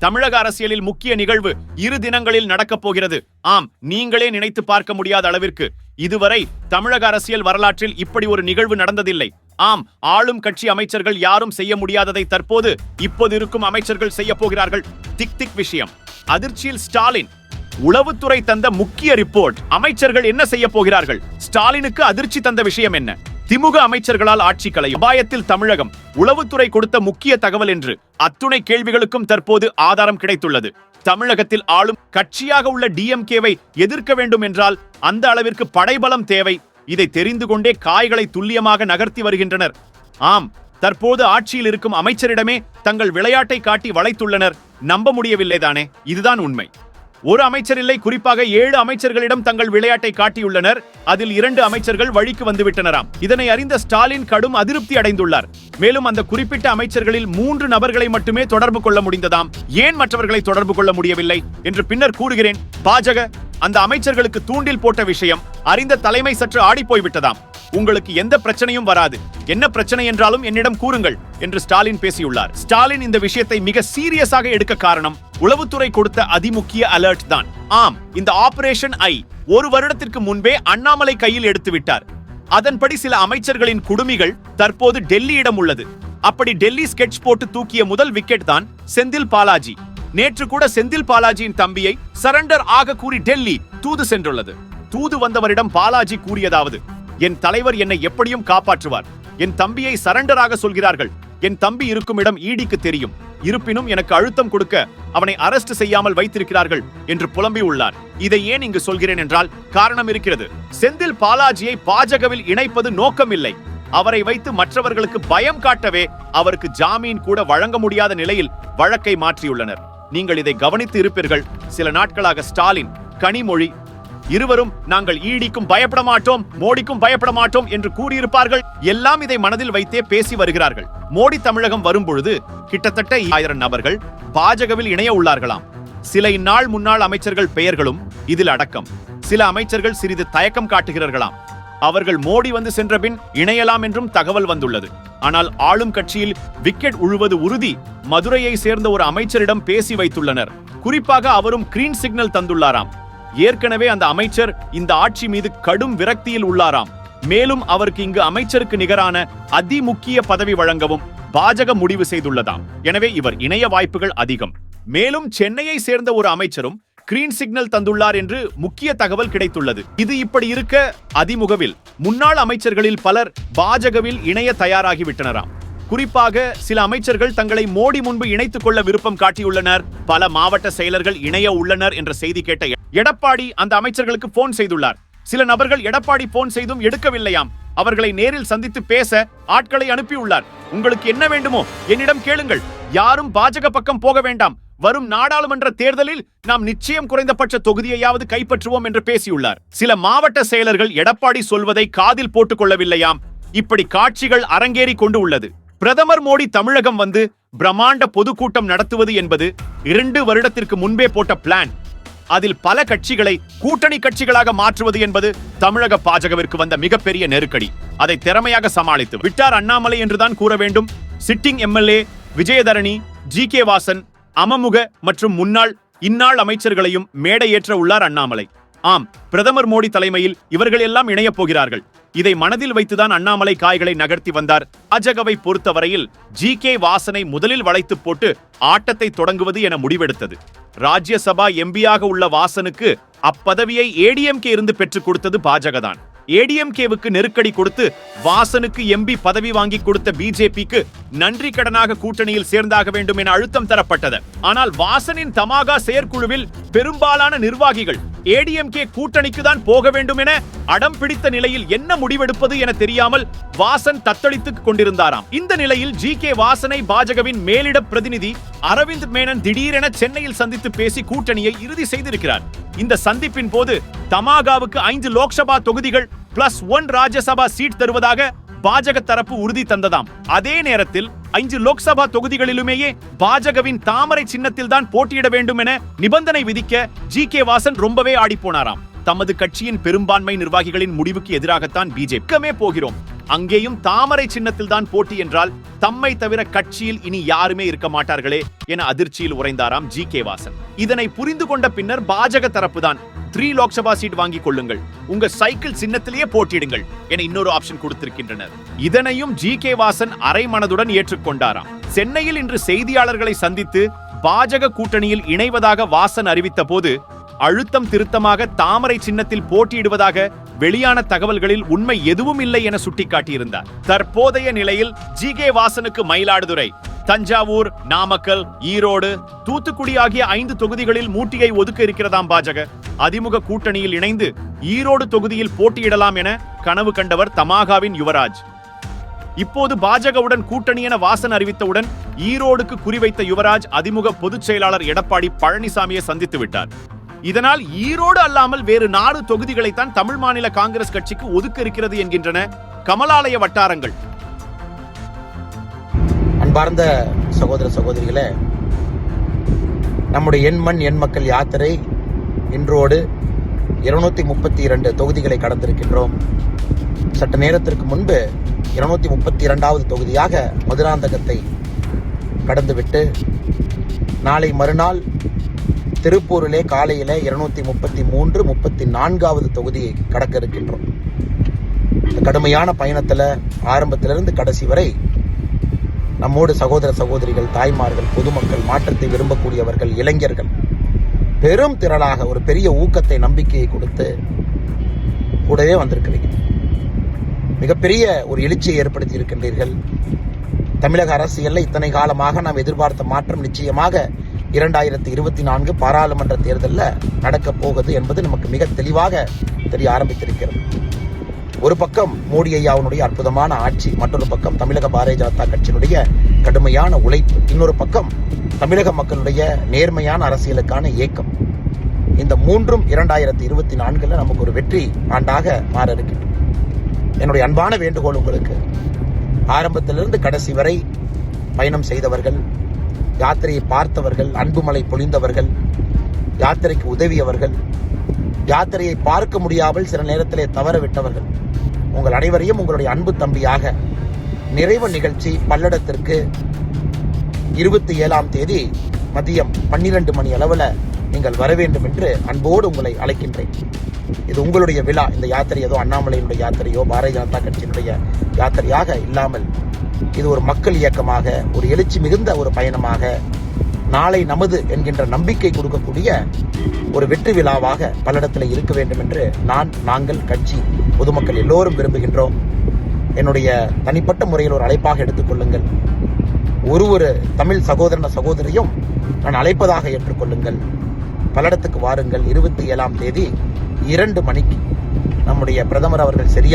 தமிழக அரசியலில் முக்கிய நிகழ்வு இரு தினங்களில் நடக்கப் போகிறது. ஆம் நீங்களே நினைத்து பார்க்க முடியாத அளவிற்கு இதுவரை தமிழக அரசியல் வரலாற்றில் இப்படி ஒரு நிகழ்வு நடந்ததில்லை. ஆம் ஆளும் கட்சி அமைச்சர்கள் யாரும் செய்ய முடியாததை தற்போது இப்போது இருக்கும் அமைச்சர்கள் செய்ய போகிறார்கள். திக் திக் விஷயம். அதிர்ச்சியில் ஸ்டாலின். உளவுத்துறை தந்த முக்கிய ரிப்போர்ட். அமைச்சர்கள் என்ன செய்ய போகிறார்கள்? ஸ்டாலினுக்கு அதிர்ச்சி தந்த விஷயம் என்ன? திமுக அமைச்சர்களால் ஆட்சி கலை அபாயத்தில் தமிழகம். உளவுத்துறை கொடுத்த முக்கிய தகவல் என்று. அத்துணை கேள்விகளுக்கும் தற்போது ஆதாரம் கிடைத்துள்ளது. தமிழகத்தில் ஆளும் கட்சியாக உள்ள டிஎம்கேவை எதிர்க்க வேண்டும் என்றால் அந்த அளவிற்கு படைபலம் தேவை. இதை தெரிந்து கொண்டே காய்களை துல்லியமாக நகர்த்தி வருகின்றனர். ஆம் தற்போது ஆட்சியில் இருக்கும் அமைச்சரிடமே தங்கள் விளையாட்டை காட்டி வளைத்துள்ளனர். நம்ப முடியவில்லைதானே? இதுதான் உண்மை. ஒரு அமைச்சர் இல்லை குறிப்பாக ஏழு அமைச்சர்களிடம் தங்கள் விளையாட்டை காட்டியுள்ளனர். அதில் இரண்டு அமைச்சர்கள் வழிக்கு வந்துவிட்டனராம். இதனை அறிந்த ஸ்டாலின் கடும் அதிருப்தி அடைந்துள்ளார். மேலும் அந்த குறிப்பிட்ட அமைச்சர்களில் மூன்று நபர்களை மட்டுமே தொடர்பு கொள்ள முடிந்ததாம். ஏன் மற்றவர்களை தொடர்பு கொள்ள முடியவில்லை? என்று பின்னர் கூறுகிறேன். பாஜக அந்த அமைச்சர்களுக்கு தூண்டில் போட்ட விஷயம் அறிந்த தலைமை சற்று ஆடிப்போய் விட்டதாம் உங்களுக்கு எந்த பிரச்சனையும் வராது. என்ன பிரச்சனை என்றாலும் என்னிடம் கூறுங்கள் என்று ஸ்டாலின் பேசியுள்ளார். ஸ்டாலின் இந்த விஷயத்தை மிக சீரியஸாக எடுக்க காரணம் உளவுத்துறை கொடுத்த அதிமுக்கிய அலர்ட் தான். ஆம் இந்த ஆபரேஷன் ஐ ஒரு வருடத்திற்கு முன்பே அண்ணாமலை கையில் எடுத்து விட்டார். அதன்படி சில அமைச்சர்களின் குடுமிகள் தற்போது டெல்லியிடம் உள்ளது. அப்படி டெல்லி ஸ்கெட்ச் போட்டு தூக்கிய முதல் விக்கெட் தான் செந்தில் பாலாஜி. நேற்று கூட செந்தில் பாலாஜியின் தம்பியை சரண்டர் ஆக கூறி டெல்லி தூது சென்றுள்ளது. தூது வந்தவரிடம் பாலாஜி கூறியதாவது என் தலைவர் என்னை எப்படியும் காப்பாற்றுவார். என் தம்பியை சரண்டராக சொல்கிறார்கள். என் தம்பி இருக்கும் இடம் ஈடிக்கு தெரியும். இருப்பினும் எனக்கு அழுத்தம் கொடுக்க அவனை அரஸ்ட் செய்யாமல் வைத்திருக்கிறார்கள் என்று புலம்பி உள்ளார். இதை ஏன் இங்கு சொல்கிறேன் என்றால் காரணம் இருக்கிறது. செந்தில் பாலாஜியை பாஜகவில் இணைப்பது நோக்கமில்லை. அவரை வைத்து மற்றவர்களுக்கு பயம் காட்டவே அவருக்கு ஜாமீன் கூட வழங்க முடியாத நிலையில் வழக்கை மாற்றியுள்ளனர். நீங்கள் இதை கவனித்து இருப்பீர்கள். சில நாட்களாக ஸ்டாலின் கனிமொழி இருவரும் நாங்கள் ஈடிக்கும் பயப்பட மாட்டோம் மோடிக்கும் பயப்பட மாட்டோம் என்று கூறியிருப்பார்கள். எல்லாம் இதை மனதில் வைத்தே பேசி வருகிறார்கள். மோடி தமிழகம் வரும்பொழுது கிட்டத்தட்ட ஆயிரம் நபர்கள் பாஜகவில் இணைய உள்ளார்களாம். சில இந்நாள் முன்னாள் அமைச்சர்கள் பெயர்களும் இதில் அடக்கம். சில அமைச்சர்கள் சிறிது தயக்கம் காட்டுகிறார்களாம். அவர்கள் மோடி வந்து சென்றபின் இணையலாம் என்றும் தகவல் வந்துள்ளது. ஆனால் ஆளும் கட்சியில் விக்கெட் உழுவது உறுதி மதுரையை சேர்ந்த ஒரு அமைச்சரிடம் பேசி வைத்துள்ளனர். குறிப்பாக அவரும் கிரீன் சிக்னல் தந்துள்ளாராம். ஏற்கனவே அந்த அமைச்சர் இந்த ஆட்சி மீது கடும் விரக்தியில் உள்ளாராம். மேலும் அவருக்கு இங்கு அமைச்சருக்கு நிகரான அதிமுக்கிய பதவி வழங்கவும் பாஜக முடிவு செய்துள்ளதாம். எனவே இவர் இணைய வாய்ப்புகள் அதிகம். மேலும் சென்னையை சேர்ந்த ஒரு அமைச்சரும் கிரீன் சிக்னல் தந்துள்ளார் என்று முக்கிய தகவல் கிடைத்துள்ளது. இது இப்படி இருக்க அதிமுகவில் முன்னாள் அமைச்சர்களில் பலர் பாஜகவில் இணைய தயாராகிவிட்டனராம். குறிப்பாக சில அமைச்சர்கள் தங்களை மோடி முன்பு இணைத்துக் கொள்ள விருப்பம் காட்டியுள்ளனர். பல மாவட்ட செயலர்கள் இணைய உள்ளனர் என்ற செய்தி கேட்ட எடப்பாடி அந்த அமைச்சர்களுக்கு போன் செய்துள்ளார். சில நபர்கள் எடப்பாடி போன் செய்தும் எடுக்கவில்லையாம். அவர்களை நேரில் சந்தித்து பேச ஆட்களை அனுப்பியுள்ளார். உங்களுக்கு என்ன வேண்டுமோ என்னிடம் கேளுங்கள். யாரும் பாஜக பக்கம் போக வேண்டாம். வரும் நாடாளுமன்ற தேர்தலில் நாம் நிச்சயம் குறைந்தபட்ச தொகுதியையாவது கைப்பற்றுவோம் என்று பேசியுள்ளார். சில மாவட்ட செயலர்கள் எடப்பாடி சொல்வதை காதில் போட்டுக் கொள்ளவில்லையாம் இப்படி காட்சிகள் அரங்கேறி கொண்டு உள்ளது. பிரதமர் மோடி தமிழகம் வந்து பிரம்மாண்ட பொதுக்கூட்டம் நடத்துவது என்பது இரண்டு வருடத்திற்கு முன்பே போட்ட பிளான். அதில் பல கட்சிகளை கூட்டணி கட்சிகளாக மாற்றுவது என்பது தமிழக பாஜகவிற்கு வந்த மிகப்பெரிய நெருக்கடி. அதை திறமையாக சமாளித்து விட்டார் அண்ணாமலை என்றுதான் கூற வேண்டும். Sitting MLA Vijayadharani G K Vasan AMMK மற்றும் முன்னாள் இந்நாள் அமைச்சர்களையும் மேடையேற்ற உள்ளார் அண்ணாமலை. ஆம் பிரதமர் மோடி தலைமையில் இவர்கள் எல்லாம் இணையப் போகிறார்கள். இதை மனதில் வைத்துதான் அண்ணாமலை காய்களை நகர்த்தி வந்தார். அஜகவை பொறுத்தவரையில் ஜி கே வாசனை முதலில் வளைத்து போட்டு ஆட்டத்தை தொடங்குவது என முடிவெடுத்தது. ராஜ்யசபா எம்பியாக உள்ள வாசனுக்கு அப்பதவியை ஏடிஎம்கே இருந்து பெற்றுக் கொடுத்தது பாஜக தான். ஏடிஎம்கேவுக்கு நெருக்கடி கொடுத்து வாசனுக்கு எம்பி பதவி வாங்கி கொடுத்த பிஜேபிக்கு நன்றி கடனாக கூட்டணியில் சேர்ந்தாக வேண்டும் என அழுத்தம் தரப்பட்டது. ஆனால் வாசனின் தமாகா செயற்குழுவில் பெரும்பாலான நிர்வாகிகள் ஏடிஎம்கே கூட்டணிக்கு தான் போக வேண்டும் என அடம் பிடித்த நிலையில் என்ன முடிவெடுப்பது என தெரியாமல் வாசன் தத்தளித்துக் கொண்டிருந்தாராம். இந்த நிலையில் ஜி கே வாசனை பாஜகவின் மேலிட பிரதிநிதி அரவிந்த் மேனன் திடீரென சென்னையில் சந்தித்து பேசி கூட்டணியை இறுதி செய்திருக்கிறார். இந்த சந்திப்பின் போது தமாகாவுக்கு ஐந்து லோக்சபா தொகுதிகள் பிளஸ் ஒன் ராஜ்யசபா சீட் தருவதாக பாஜக தரப்பு உறுதி தந்ததாம். அதே நேரத்தில் ஐந்து லோக்சபா தொகுதிகளிலுமேயே பாஜகவின் தாமரை சின்னத்தில் தான் போட்டியிட வேண்டும் என நிபந்தனை விதிக்க ஜி கே வாசன் ரொம்பவே ஆடிப்போனாராம். தமது கட்சியின் பெரும்பான்மை நிர்வாகிகளின் முடிவுக்கு எதிராகத்தான் பிஜேபிக்கமே போகிறோம். அங்கேயும் தாமரை சின்னத்தில் தான் போட்டி என்றால் தம்மை தவிர கட்சியில் இனி யாருமே இருக்க மாட்டார்களே என அதிர்ச்சியில் உறைந்தாராம் ஜி கே வாசன். இதனை புரிந்து கொண்ட பின்னர் பாஜக தரப்புதான் த்ரீ லோக்சபா சீட் வாங்கி கொள்ளுங்கள். உங்க சைக்கிள் சின்னத்திலேயே போட்டியிடுங்கள் என இன்னொரு ஆப்ஷன் கொடுத்திருக்கின்றனர். இதனையும் ஜி கே வாசன் அரை மனதுடன் ஏற்றுக்கொண்டாராம். சென்னையில் இன்று செய்தியாளர்களை சந்தித்து பாஜக கூட்டணியில் இணைவதாக வாசன் அறிவித்த போது அழுத்தம் திருத்தமாக தாமரை சின்னத்தில் போட்டியிடுவதாக வெளியான தகவல்களில் உண்மை எதுவும் இல்லை என சுட்டிக்காட்டியிருந்தார். தற்போதைய நிலையில் ஜி கே வாசனுக்கு மயிலாடுதுறை தஞ்சாவூர் நாமக்கல் ஈரோடு தூத்துக்குடி ஆகிய ஐந்து தொகுதிகளில் மூட்டியை ஒதுக்க இருக்கிறதாம் பாஜக. அதிமுக கூட்டணியில் இணைந்து ஈரோடு தொகுதியில் போட்டியிடலாம் என கனவு கண்டவர் தமாகாவின் யுவராஜ். இப்போது பாஜகவுடன் கூட்டணி என வாசன் அறிவித்தவுடன் ஈரோடுக்கு குறிவைத்த யுவராஜ் அதிமுக பொதுச் செயலாளர் எடப்பாடி பழனிசாமியை சந்தித்து விட்டார். இதனால் ஈரோடு அல்லாமல் வேறு நாடு தொகுதிகளைத்தான் தமிழ் மாநில காங்கிரஸ் கட்சிக்கு ஒதுக்க இருக்கிறது என்கின்றன கமலாலய வட்டாரங்கள். அன்பார்ந்த சகோதர சகோதரிகளே நம்முடைய எண் மண் எண் மக்கள் யாத்திரை இன்றோடு இருநூத்தி முப்பத்தி இரண்டு தொகுதிகளை கடந்திருக்கின்றோம். சற்று நேரத்திற்கு முன்பு இருநூத்தி முப்பத்தி இரண்டாவது தொகுதியாக மதுராந்தகத்தை கடந்துவிட்டு நாளை மறுநாள் திருப்பூரிலே காலையில் இருநூத்தி முப்பத்தி மூன்று முப்பத்தி நான்காவது தொகுதியை கடக்க இருக்கின்றோம். கடுமையான பயணத்தில் ஆரம்பத்திலிருந்து கடைசி வரை நம்மோடு சகோதர சகோதரிகள் தாய்மார்கள் பொதுமக்கள் மாற்றத்தை விரும்பக்கூடியவர்கள் இளைஞர்கள் பெரும் திரளாக ஒரு பெரிய ஊக்கத்தை நம்பிக்கையை கொடுத்து கூடவே வந்திருக்கிறீங்க. மிகப்பெரிய ஒரு எழுச்சியை ஏற்படுத்தி இருக்கின்றீர்கள். தமிழக அரசியலில் இத்தனை காலமாக நாம் எதிர்பார்த்த மாற்றம் நிச்சயமாக இரண்டாயிரத்தி இருபத்தி நான்கு பாராளுமன்ற தேர்தலில் நடக்கப் போகுது என்பது நமக்கு மிக தெளிவாக தெரிய ஆரம்பித்திருக்கிறது. ஒரு பக்கம் மோடி ஐயாவுடைய அற்புதமான ஆட்சி மற்றொரு பக்கம் தமிழக பாரதிய ஜனதா கட்சியினுடைய கடுமையான உழைப்பு இன்னொரு பக்கம் தமிழக மக்களுடைய நேர்மையான அரசியலுக்கான இயக்கம் இந்த மூன்றும் இரண்டாயிரத்தி இருபத்தி நான்கில் நமக்கு ஒரு வெற்றி ஆண்டாக மாற இருக்கின்றது என்னுடைய அன்பான வேண்டுகோள் உங்களுக்கு ஆரம்பத்திலிருந்து கடைசி வரை பயணம் செய்தவர்கள் யாத்திரையை பார்த்தவர்கள் அன்புமலை பொழிந்தவர்கள் யாத்திரைக்கு உதவியவர்கள் யாத்திரையை பார்க்க முடியாமல் சில நேரத்திலே தவற விட்டவர்கள் உங்கள் அனைவரையும் உங்களுடைய அன்பு தம்பியாக நிறைவு நிகழ்ச்சி பல்லடத்திற்கு இருபத்தி ஏழாம் தேதி மதியம் பன்னிரண்டு மணி அளவில் நீங்கள் வர வேண்டும் என்று அன்போடு உங்களை அழைக்கின்றேன். இது உங்களுடைய விழா. இந்த யாத்திரை ஏதோ அண்ணாமலையினுடைய யாத்திரையோ பாரதிய ஜனதா கட்சியினுடைய யாத்திரையாக இல்லாமல் இது ஒரு மக்கள் இயக்கமாக ஒரு எழுச்சி மிகுந்த ஒரு பயணமாக நாளை நமது என்கின்ற நம்பிக்கை கொடுக்கக்கூடிய ஒரு வெற்றி விழாவாக பல்லடத்தில் இருக்க வேண்டும் என்று நான் நாங்கள் கட்சி பொதுமக்கள் எல்லோரும் விரும்புகின்றோம். என்னுடைய தனிப்பட்ட முறையில் ஒரு அழைப்பாக எடுத்துக்கொள்ளுங்கள் ஒரு ஒரு தமிழ் சகோதரன சகோதரியும் நான் அழைப்பதாக ஏற்றுக்கொள்ளுங்கள். பல்லடத்துக்கு வாருங்கள். இருபத்தி ஏழாம் தேதி இரண்டு மணிக்கு நம்முடைய பிரதமர் அவர்கள் சரியாக